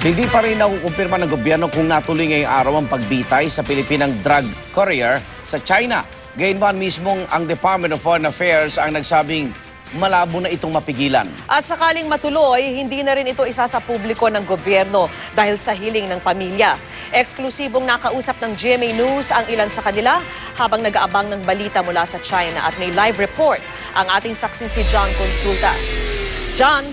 Hindi pa rin nakukumpirma ng gobyerno kung natuloy ngayong araw ang pagbitay sa Pilipinang drug courier sa China. Gayunman mismong ang Department of Foreign Affairs ang nagsabing malabo na itong mapigilan. At sakaling matuloy, hindi na rin ito isa sa publiko ng gobyerno dahil sa hiling ng pamilya. Eksklusibong nakausap ng GMA News ang ilan sa kanila habang nag-aabang ng balita mula sa China at may live report ang ating saksi si John Consulta. John,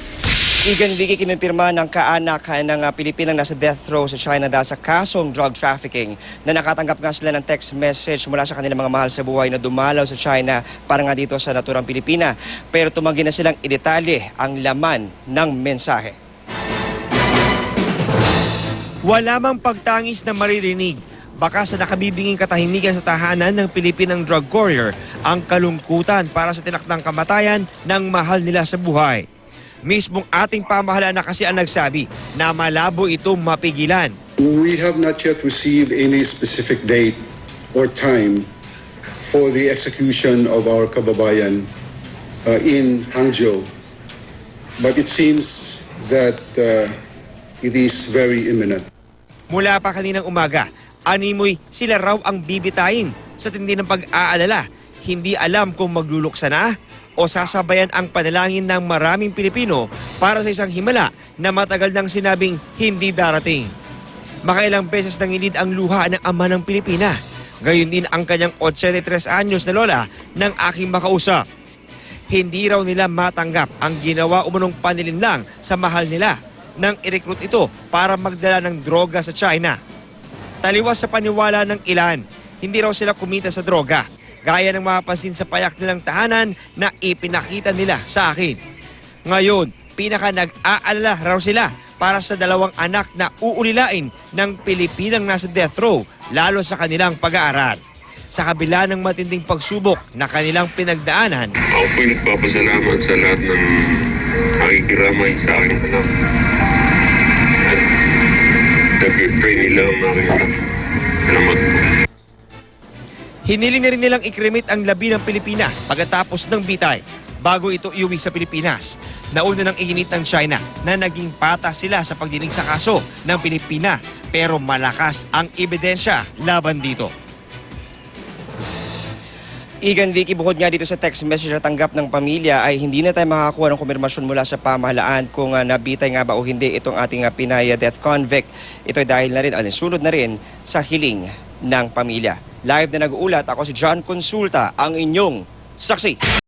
Igan Vicky kinumpirma ng kaanak ng uh, Pilipinang nasa death row sa China dahil sa kasong drug trafficking na nakatanggap nga sila ng text message mula sa kanilang mga mahal sa buhay na dumalaw sa China para nga dito sa naturang Pilipina. Pero tumanggi na silang idetalye ang laman ng mensahe. Wala mang pagtangis na maririnig. Baka sa nakabibinging katahimikan sa tahanan ng Pilipinang drug courier ang kalungkutan para sa tinakdang kamatayan ng mahal nila sa buhay. Mismong ating pamahalaan na kasi ang nagsabi na malabo itong mapigilan. We have not yet received any specific date or time for the execution of our kababayan uh, in Hangzhou. But it seems that uh, it is very imminent. Mula pa kaninang umaga, animoy sila raw ang bibitayin sa tindi ng pag-aalala. Hindi alam kung magluluksa na o sasabayan ang panalangin ng maraming Pilipino para sa isang himala na matagal nang sinabing hindi darating. Makailang beses nangilid ang luha ng ama ng Pilipina. Gayon din ang kanyang 83 anyos na lola ng aking makausap. Hindi raw nila matanggap ang ginawa umunong panilinlang sa mahal nila nang i-recruit ito para magdala ng droga sa China. Taliwas sa paniwala ng ilan, hindi raw sila kumita sa droga. Gaya ng mapapansin sa payak nilang tahanan na ipinakita nila sa akin. Ngayon, pinaka nag-aalala raw sila para sa dalawang anak na uulilain ng Pilipinang nasa death row, lalo sa kanilang pag-aaral. Sa kabila ng matinding pagsubok na kanilang pinagdaanan, Ako po yung nagpapasalamat sa lahat ng nakikiramay sa akin anak. At nag-pray nila ang aking anak. Salamat po. Hiniling na rin nilang ikrimit ang labi ng Pilipina pagkatapos ng bitay bago ito iuwi sa Pilipinas. Nauna nang iginit ng China na naging patas sila sa pagdinig sa kaso ng Pilipina pero malakas ang ebidensya laban dito. Igan Vicky, bukod nga dito sa text message na tanggap ng pamilya ay hindi na tayo makakakuha ng kumirmasyon mula sa pamahalaan kung uh, nabitay nga ba o hindi itong ating uh, Pinay uh, death convict. Ito ay dahil na rin, sulod na rin sa hiling ng pamilya. Live na nag-uulat, ako si John Consulta, ang inyong saksi.